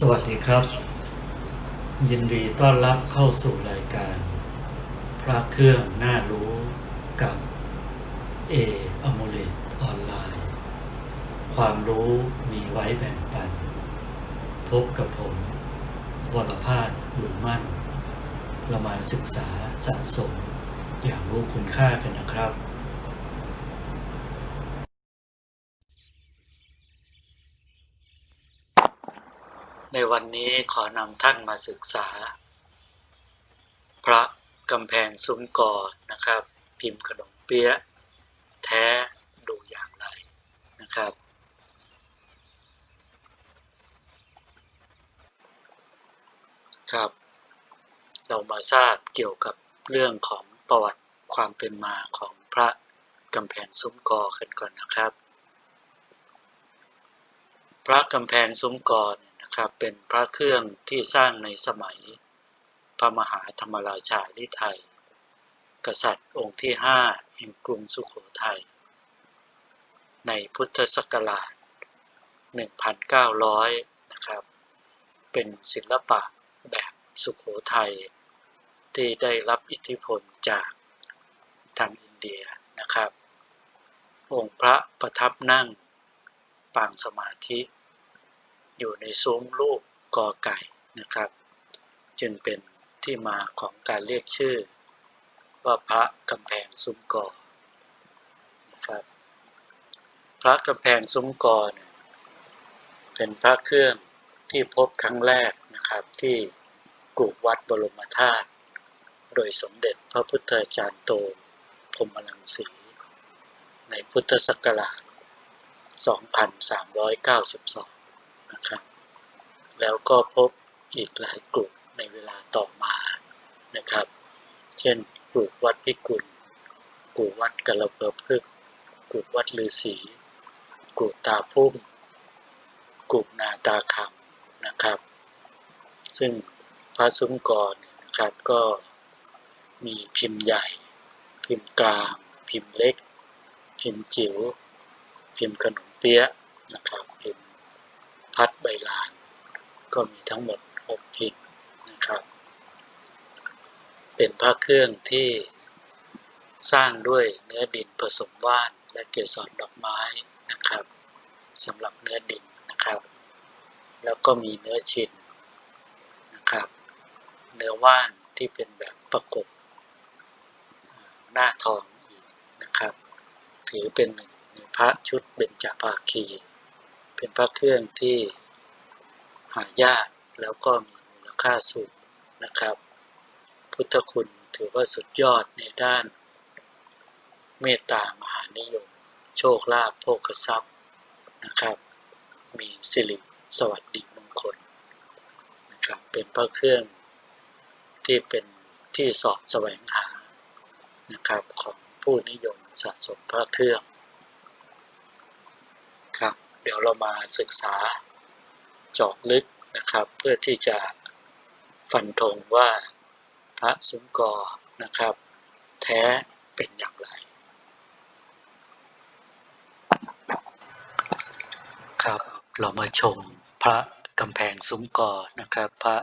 สวัสดีครับ ยินดีต้อนรับเข้าสู่รายการ พระเครื่องน่ารู้กับเออโมเลตออนไลน์ ความรู้มีไว้แบ่งปัน พบกับผมวรพาสบุญมั่นเรามาศึกษาสะสม อย่างรู้คุณค่ากันนะครับ ในวันนี้ขอนำท่านมาศึกษา พระกำแพงซุ้มกอนะครับ พิมพ์ขนมเปี๊ยะแท้ดูอย่างไรนะครับ ครับ เรามาทราบเกี่ยวกับเรื่องของประวัติความเป็นมาของพระกำแพงซุ้มกอกันก่อนนะครับ พระกำแพงซุ้มกอเนี่ย นะครับเป็นพระเครื่องที่สร้างในสมัย พระมหาธรรมราชาลิไทย กษัตริย์องค์ที่ห้าแห่งกรุงสุขโขทัย ในพุทธศักราช 1,900 นะครับ เป็นศิลปะแบบสุขโขทัย ที่ได้รับอิทธิพลจากทางอินเดียนะครับ องค์พระประทับนั่งปางสมาธิ อยู่ในซุ้มรูปกอไก่นะครับ จึงเป็นที่มาของการเรียกชื่อ ว่าพระกำแพงซุ้มกอนะครับ พระกำแพงซุ้มกอเป็นพระเครื่องที่พบครั้งแรกนะครับที่กรุวัดบรมธาตุโดยสมเด็จพระพุทธจารย์โตพรมลังสีในพุทธศักราช 2392 นะครับ แล้วก็พบอีกหลายกลุ่มในเวลาต่อมานะครับ เช่นกลุ่มวัดพิกุลกลุ่มวัดกระเบิดพึกกลุ่มวัดลือศีกลุ่มตาพุ่มกลุ่มนาตาคำนะครับ ซึ่งพระซุ้มกรเนี่ยนะครับก็มีพิมพ์ใหญ่ พิมพ์กลาง พิมพ์เล็ก พิมพ์จิ๋ว พิมพ์ขนมเปี๊ยะนะครับพิมพ์ พัดใบลาน ก็มีทั้งหมด 6 พิมพ์นะครับ เป็นพระเครื่องที่สร้างด้วยเนื้อดินผสมว่านและเกสรดอกไม้นะครับสำหรับเนื้อดินนะครับ แล้วก็มีเนื้อชินนะครับ เนื้อว่านที่เป็นแบบประกบหน้าทองอีกนะครับ ถือเป็นหนึ่งในพระชุดเบญจภาคี เป็นพระเครื่องที่หายากแล้วก็มีมูลค่าสูงนะครับ พุทธคุณถือว่าสุดยอดในด้านเมตตามหานิยม โชคลาภโภคทรัพย์นะครับ มีสิริสวัสดิมงคลนะครับเป็นพระเครื่องที่เป็นที่สอบแสวงหานะครับของผู้นิยมสะสมพระเครื่อง เดี๋ยวเรามาศึกษาเจาะลึกนะครับ เพื่อที่จะฟันธงว่าพระสุนกรนะครับ แท้เป็นอย่างไร ครับเรามาชมพระกำแพงซุ้มกอนะครับ พระ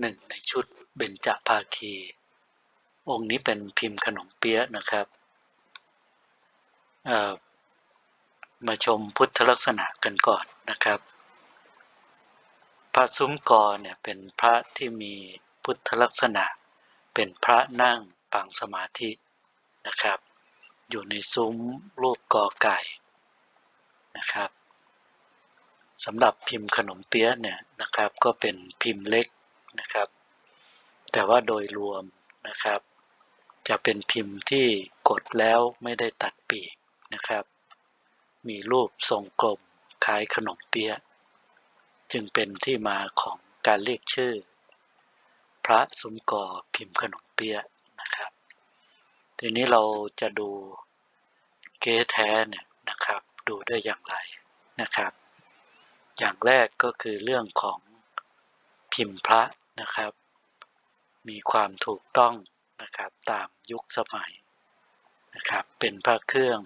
หนึ่งในชุดเบญจภาคี องค์นี้เป็นพิมพ์ขนมเปี๊ยะนะครับเอ่อ มาชมพุทธลักษณะกันก่อนนะครับ พระซุ้มกอเนี่ยเป็นพระที่มีพุทธลักษณะ เป็นพระนั่งปางสมาธินะครับ อยู่ในซุ้มรูปกอไก่นะครับสำหรับพิมพ์ขนมเปี๊ยะเนี่ยนะครับ ก็เป็นพิมพ์เล็กนะครับ แต่ว่าโดยรวมนะครับ จะเป็นพิมพ์ที่กดแล้วไม่ได้ตัดปีกนะครับ มีรูปทรงกลมคล้ายขนมเปี๊ยะจึงเป็นที่มาของการเรียกชื่อ พระสุมกอพิมพ์ขนมเปี๊ยะนะครับ ทีนี้เราจะดูเก๊แท้เนี่ยนะครับ ดูได้อย่างไรนะครับ อย่างแรกก็คือเรื่องของพิมพ์พระนะครับ มีความถูกต้องนะครับตามยุคสมัยนะครับ เป็นพระเครื่อง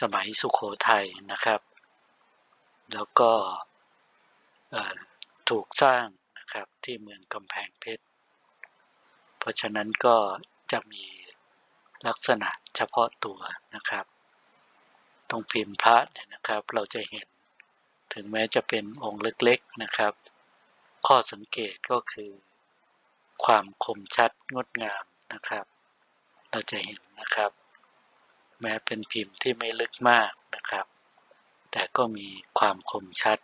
สมัยสุขโขทัยนะครับ แล้วก็ถูกสร้างนะครับที่เมืองกำแพงเพชร เพราะฉะนั้นก็จะมีลักษณะเฉพาะตัวนะครับ ตรงพิมพ์พระเนี่ยนะครับ เราจะเห็นถึงแม้จะเป็นองค์เล็กๆนะครับ ข้อสังเกตก็คือความคมชัดงดงามนะครับ เราจะเห็นนะครับ แม้เป็นพิมพ์ที่ไม่ลึกมากนะครับ แต่ก็มีความคมชัด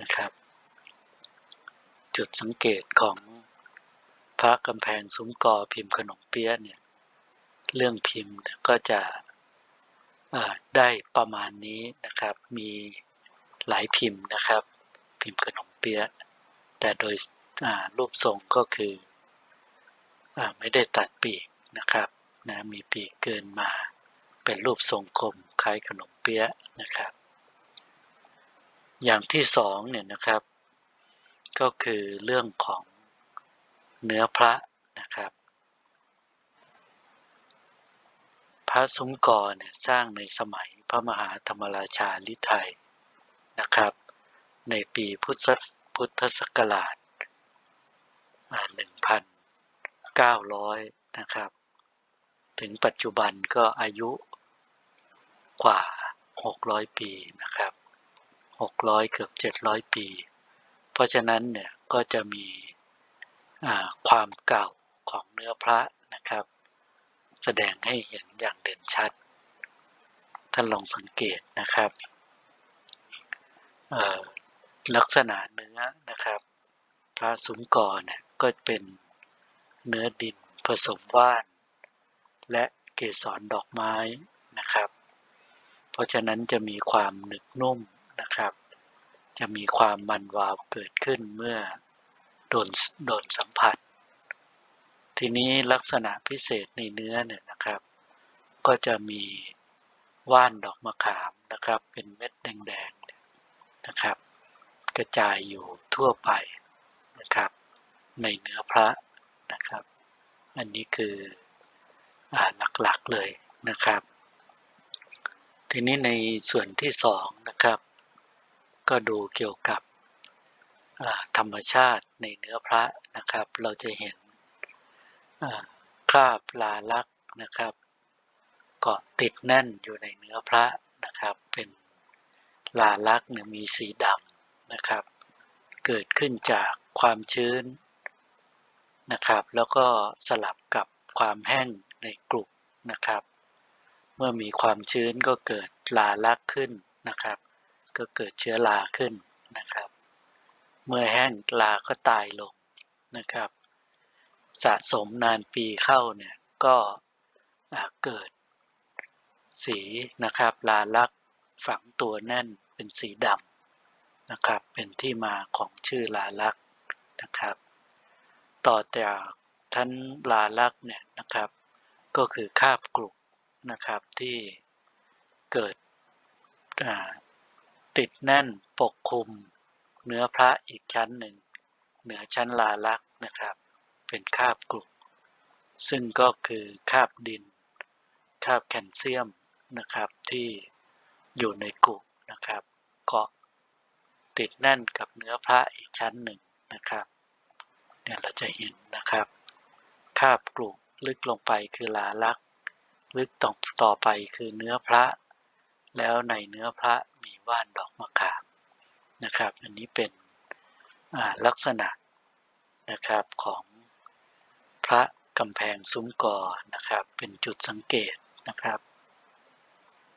นะครับ จุดสังเกตของพระกำแพงซุ้มกอพิมพ์ขนมเปี๊ยะเนี่ยเรื่องพิมพ์ก็จะได้ประมาณนี้นะครับ มีหลายพิมพ์นะครับ พิมพ์ขนมเปี๊ยะแต่โดยรูปทรงก็คืออไม่ได้ตัดปีกนะครับ นะมีปีกเกินมา เป็นรูปทรงกลมคล้ายขนมเปี๊ยะนะครับ อย่างที่สองเนี่ยนะครับ ก็คือเรื่องของเนื้อพระนะครับ พระซุ้มกอเนี่ยสร้างในสมัยพระมหาธรรมราชาลิไทยนะครับ ในปีพุทธพุทธศักราชหนึ่งพันเก้าร้อยนะครับ ถึงปัจจุบันก็อายุกว่า 600 ปีนะครับ 600 เกือบ 700 ปี เพราะฉะนั้นเนี่ยก็จะมีความเก่าของเนื้อพระนะครับ แสดงให้เห็นอย่างเด่นชัด ท่านลองสังเกตนะครับลักษณะเนื้อนะครับ พระสุนกรเนี่ยก็เป็นเนื้อดินผสมว่าน และเกสรดอกไม้นะครับ เพราะฉะนั้นจะมีความหนึบนุ่มนะครับ จะมีความมันวาวเกิดขึ้นเมื่อโดนโดนสัมผัส ทีนี้ลักษณะพิเศษในเนื้อเนี่ยนะครับ ก็จะมีว่านดอกมะขามนะครับ เป็นเม็ดแดงๆนะครับ กระจายอยู่ทั่วไปนะครับ ในเนื้อพระนะครับ อันนี้คืออ หลักๆเลยนะครับ ทีนี้ในส่วนที่สองนะครับ ก็ดูเกี่ยวกับธรรมชาติในเนื้อพระนะครับ เราจะเห็นคราบลาลักษ์นะครับเกาะติดแน่นอยู่ในเนื้อพระนะครับ เป็นลาลักษณ์เนี่ยมีสีดำนะครับ เกิดขึ้นจากความชื้นนะครับ แล้วก็สลับกับความแห้ง ในกลุ่มนะครับ เมื่อมีความชื้นก็เกิดลาลักขึ้นนะครับ ก็เกิดเชื้อราขึ้นนะครับ เมื่อแห้งลาก็ตายลงนะครับ สะสมนานปีเข้าเนี่ยก็เกิดสีนะครับลาลักฝังตัวแน่นเป็นสีดำนะครับ เป็นที่มาของชื่อลาลักนะครับ ต่อจากท่านลาลักเนี่ยนะครับ ก็คือคาบกลุกนะครับที่เกิดติดแน่นปกคลุม เนื้อพระอีกชั้นหนึ่ง เหนือชั้นลาลักนะครับ เป็นคาบกลุกซึ่งก็คือคาบดิน คาบแคลเซียมนะครับที่อยู่ในกุนะครับเกาะติดแน่นกับเนื้อพระอีกชั้นหนึ่งนะครับ เนี่ยเราจะเห็นนะครับ คาบกลุ่ ลึกลงไปคือลาลัก ลึกต่อต่อไปคือเนื้อพระ แล้วในเนื้อพระมีว่านดอกมะขามนะครับ อันนี้เป็นลักษณะนะครับของพระกำแพงซุ้มกอนะครับ เป็นจุดสังเกตนะครับ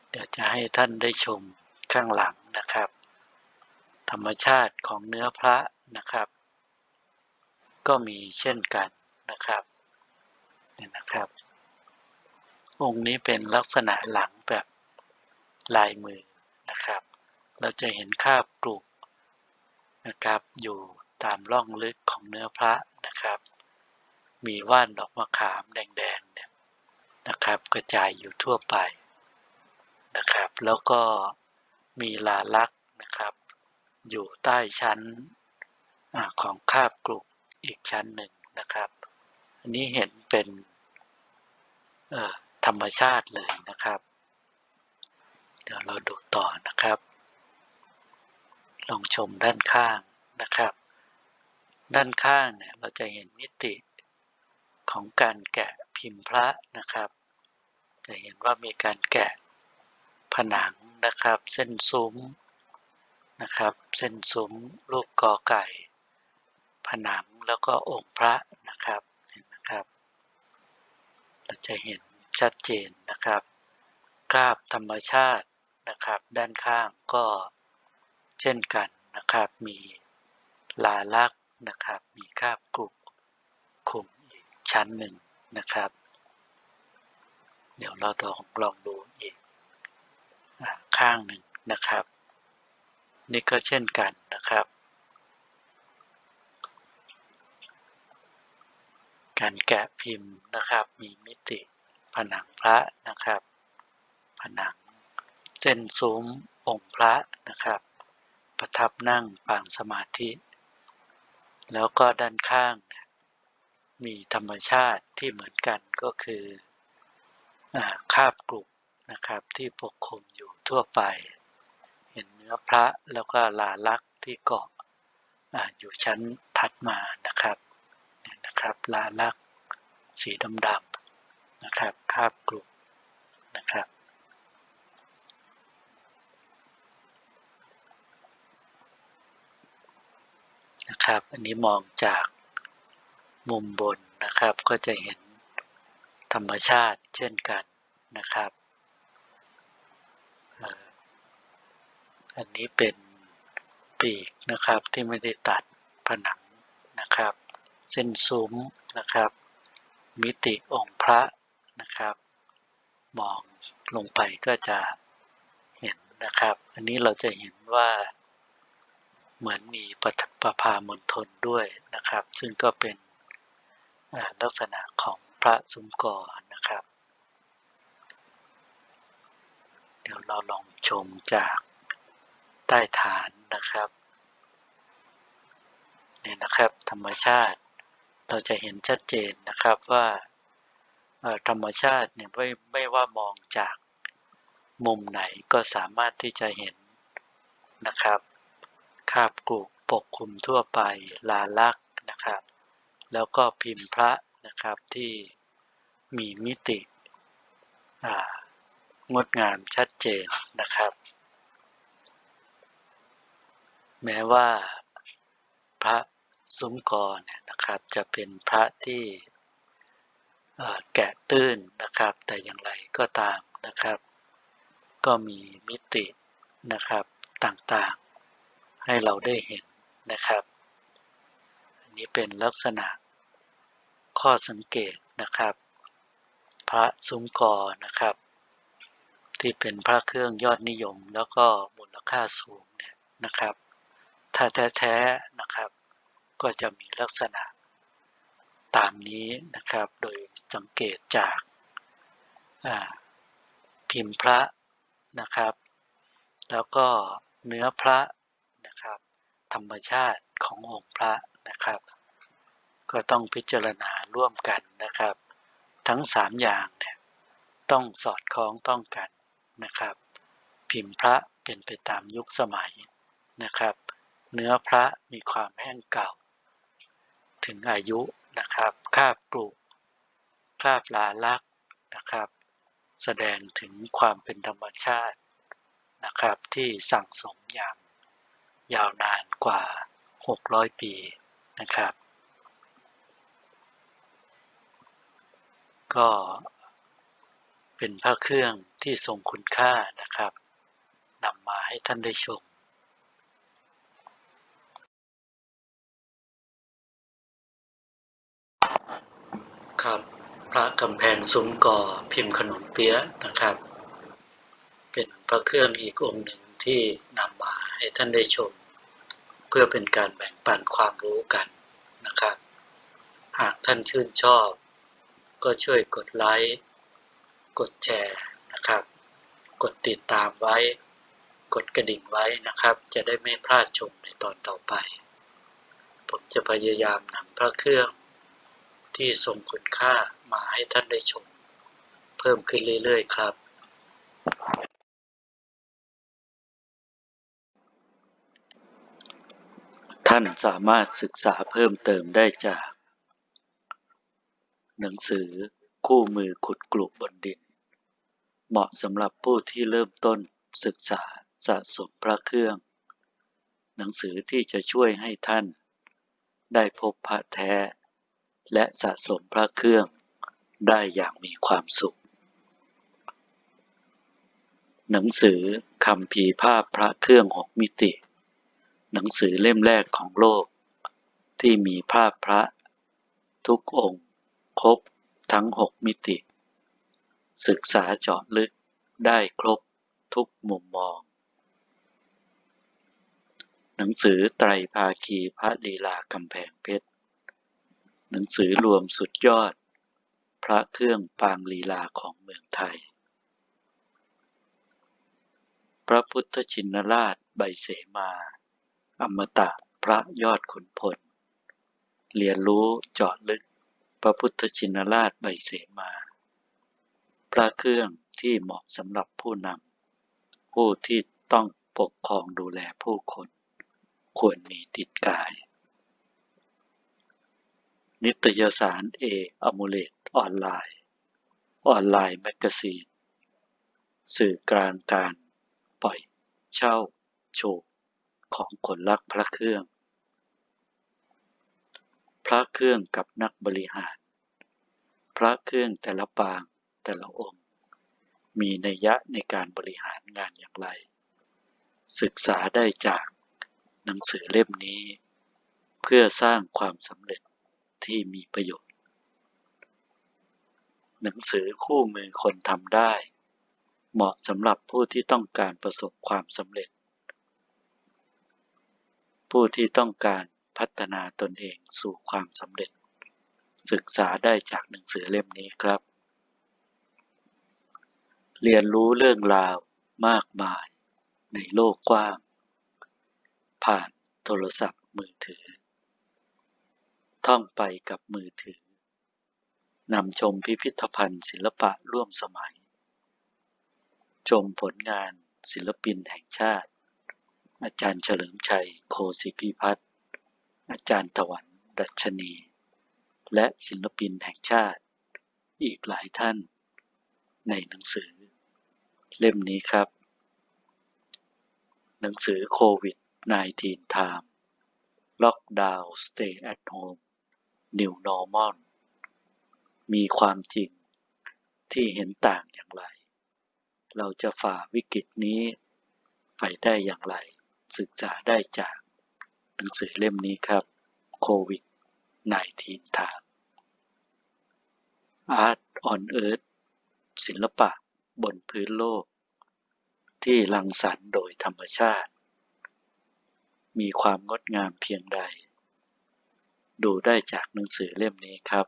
เดี๋ยวจะให้ท่านได้ชมข้างหลังนะครับ ธรรมชาติของเนื้อพระนะครับ ก็มีเช่นกันนะครับ เนี่ยนะครับ องค์นี้เป็นลักษณะหลังแบบลายมือนะครับ เราจะเห็นคาบกรุกนะครับ อยู่ตามร่องลึกของเนื้อพระนะครับ มีว่านดอกมะขามแดงๆเนี่ยนะครับ กระจายอยู่ทั่วไปนะครับ แล้วก็มีลาลักนะครับ อยู่ใต้ชั้นอของคาบกลุ่มอีกชั้นหนึ่งนะครับ อันนี้เห็นเป็น ธรรมชาติเลยนะครับ เดี๋ยวเราดูต่อนะครับ ลองชมด้านข้างนะครับ ด้านข้างเนี่ยเราจะเห็นมิติของการแกะพิมพ์พระนะครับ จะเห็นว่ามีการแกะผนังนะครับ เส้นซุ้มนะครับ เส้นซุ้มรูปกอไก่ ผนังแล้วก็องค์พระนะครับเห็นนะครับ เราจะเห็นชัดเจนนะครับกราบธรรมชาตินะครับ ด้านข้างก็เช่นกันนะครับ มีลาลักษณ์นะครับ มีคราบกรุบคลุมอีกชั้นหนึ่งนะครับ เดี๋ยวเราลองลองดูอีกข้างหนึ่งนะครับ นี่ก็เช่นกันนะครับ การแกะพิมพ์นะครับ มีมิติผนังพระนะครับ ผนัง เส้นซุ้มองค์พระนะครับ ประทับนั่งปางสมาธิ แล้วก็ด้านข้าง มีธรรมชาติที่เหมือนกันก็คืออคาบกรุบนะครับที่ปกคลุมอยู่ทั่วไป เห็นเนื้อพระแล้วก็ลาลักษณ์ที่เกาะออยู่ชั้นถัดมานะครับ นะครับลาลักสีดำๆนะครับคาบกรุบนะครับนะครับ อันนี้มองจากมุมบนนะครับก็จะเห็นธรรมชาติเช่นกันนะครับอันนี้เป็นปีกนะครับที่ไม่ได้ตัดผนังนะครับ เส้นซุ้มนะครับ มิติองค์พระนะครับ มองลงไปก็จะเห็นนะครับ อันนี้เราจะเห็นว่าเหมือนมีประประพามณฑลด้วยนะครับ ซึ่งก็เป็นลักษณะของพระสุมกรนะครับ เดี๋ยวเราลองชมจากใต้ฐานนะครับ นี่นะครับธรรมชาติ เราจะเห็นชัดเจนนะครับว่าธรรมชาติเนี่ยไม่ไม่ว่ามองจากมุมไหนก็สามารถที่จะเห็นนะครับคาบกรุปกคลุมทั่วไปลาลักษ์นะครับ แล้วก็พิมพ์พระนะครับที่มีมิติงดงามชัดเจนนะครับ แม้ว่าพระ ซุ้มกรเนี่ยนะครับ จะเป็นพระที่แกะตื้นนะครับ แต่อย่างไรก็ตามนะครับ ก็มีมิตินะครับต่างๆ ให้เราได้เห็นนะครับอันนี้เป็นลักษณะข้อสังเกตนะครับ พระซุ้มกอนะครับ ที่เป็นพระเครื่องยอดนิยม แล้วก็มูลค่าสูงเนี่ยนะครับ ถ้าแท้ๆนะครับ ก็จะมีลักษณะตามนี้นะครับ โดยสังเกตจากพิมพ์พระนะครับ แล้วก็เนื้อพระนะครับ ธรรมชาติขององค์พระนะครับ ก็ต้องพิจารณาร่วมกันนะครับ ทั้งสามอย่างเนี่ยต้องสอดคล้องต้องกันนะครับ พิมพ์พระเป็นไปตามยุคสมัยนะครับ เนื้อพระมีความแห้งเก่า ถึงอายุนะครับคาบกรุคาบลาลักษ์นะครับ แสดงถึงความเป็นธรรมชาตินะครับ ที่สั่งสมอย่างยาวนานกว่า 600 ปีนะครับ ก็เป็นพระเครื่องที่ทรงคุณค่านะครับนำมาให้ท่านได้ชม ครับ พระกำแพงซุ้มก่อพิมพ์ขนมเปี๊ยะนะครับ เป็นพระเครื่องอีกองค์หนึ่งที่นำมาให้ท่านได้ชม เพื่อเป็นการแบ่งปันความรู้กันนะครับ หากท่านชื่นชอบ ก็ช่วยกดไลค์ กดแชร์นะครับ กดติดตามไว้ กดกระดิ่งไว้นะครับ จะได้ไม่พลาดชมในตอนต่อไป ผมจะพยายามนำพระเครื่อง ที่ทรงคุณค่ามาให้ท่านได้ชม เพิ่มขึ้นเรื่อยๆ ครับ ท่านสามารถศึกษาเพิ่มเติมได้จาก หนังสือคู่มือขุดกลุบบนดิน เหมาะสำหรับผู้ที่เริ่มต้นศึกษาสะสมพระเครื่อง หนังสือที่จะช่วยให้ท่านได้พบพระแท้ และสะสมพระเครื่องได้อย่างมีความสุข หนังสือคำพีภาพพระเครื่องหกมิติ หนังสือเล่มแรกของโลก ที่มีภาพพระทุกองค์ ครบทั้งหกมิติ ศึกษาเจาะลึกได้ครบทุกมุมมอง หนังสือไตรภาคีพระลีลากำแพงเพชร หนังสือรวมสุดยอด พระเครื่องปางลีลาของเมืองไทย พระพุทธชินราชใบเสมา อมตะพระยอดขุนพล เรียนรู้เจาะลึก พระพุทธชินราชใบเสมา พระเครื่องที่เหมาะสำหรับผู้นำผู้ที่ต้องปกครองดูแลผู้คน ควรมีติดกาย นิตยสารเออมูเลตออนไลน์ ออนไลน์แมกกาซีน สื่อกลางการปล่อยเช่า โชว์ของคนรักพระเครื่อง พระเครื่องกับนักบริหาร พระเครื่องแต่ละปางแต่ละองค์ มีนัยยะในการบริหารงานอย่างไร ศึกษาได้จากหนังสือเล่มนี้ เพื่อสร้างความสำเร็จ ที่มีประโยชน์ หนังสือคู่มือคนทำได้ เหมาะสำหรับผู้ที่ต้องการประสบความสำเร็จ ผู้ที่ต้องการพัฒนาตนเองสู่ความสำเร็จ ศึกษาได้จากหนังสือเล่มนี้ครับ เรียนรู้เรื่องราวมากมายในโลกกว้าง ผ่านโทรศัพท์มือถือ ท่องไปกับมือถือนำชมพิพิธภัณฑ์ศิลปะร่วมสมัย ชมผลงานศิลปินแห่งชาติ อาจารย์เฉลิมชัยโคสิพิพัฒน์อาจารย์ตะวันดัชนี และศิลปินแห่งชาติ อีกหลายท่าน ในหนังสือ เล่มนี้ครับ หนังสือโควิด -19 Time Lockdown Stay at Home New Normal มีความจริงที่เห็นต่างอย่างไร เราจะฝ่าวิกฤตนี้ไปได้อย่างไร ศึกษาได้จากหนังสือเล่มนี้ครับโควิด -19 Time Art on Earth ศิลปะบนพื้นโลก ที่รังสรรค์โดยธรรมชาติ มีความงดงามเพียงใด ดูได้จากหนังสือเล่มนี้ครับ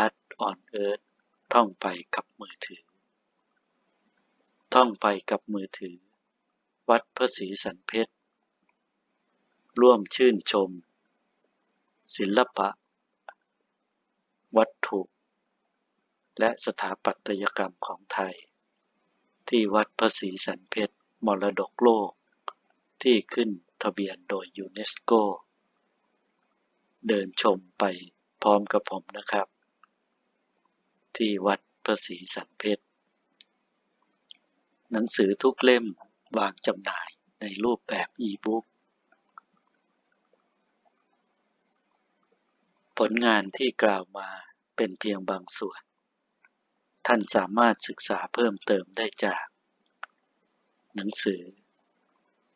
Art on Earth ท่องไปกับมือถือ ท่องไปกับมือถือ วัดพระศรีสันเพชร ร่วมชื่นชม ศิลปะ วัตถุ และสถาปัตยกรรมของไทย ที่วัดพระศรีสันเพชร มรดกโลก ที่ขึ้นทะเบียนโดยยูเนสโก เดินชมไปพร้อมกับผมนะครับ ที่วัดพระศรีสันเพชรหนังสือทุกเล่มวางจำหน่ายในรูปแบบอีบุ๊กผลงานที่กล่าวมาเป็นเพียงบางส่วน ท่านสามารถศึกษาเพิ่มเติมได้จาก หนังสือ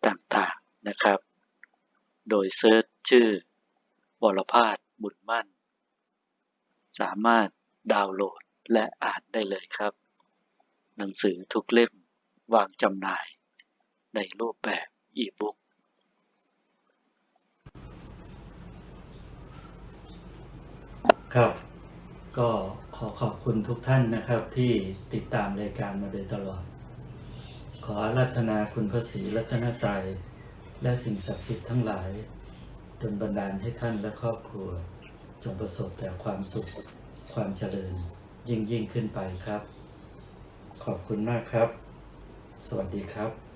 ต่างๆนะครับ โดยเซิร์ชชื่อ วรพาสบุญมั่น สามารถดาวน์โหลดและอ่านได้เลยครับ หนังสือทุกเล่มวางจำหน่าย ในรูปแบบอีบุ๊กครับ ก็ขอขอบคุณทุกท่านนะครับที่ติดตามรายการมาโดยตลอด ขออาราธนาคุณพระศรีรัตนตรัยและสิ่งศักดิ์สิทธิ์ทั้งหลาย ดลบันดาลให้ท่านและครอบครัว จงประสบแต่ความสุข ความเจริญ ยิ่งยิ่งขึ้นไปครับ ขอบคุณมากครับ สวัสดีครับ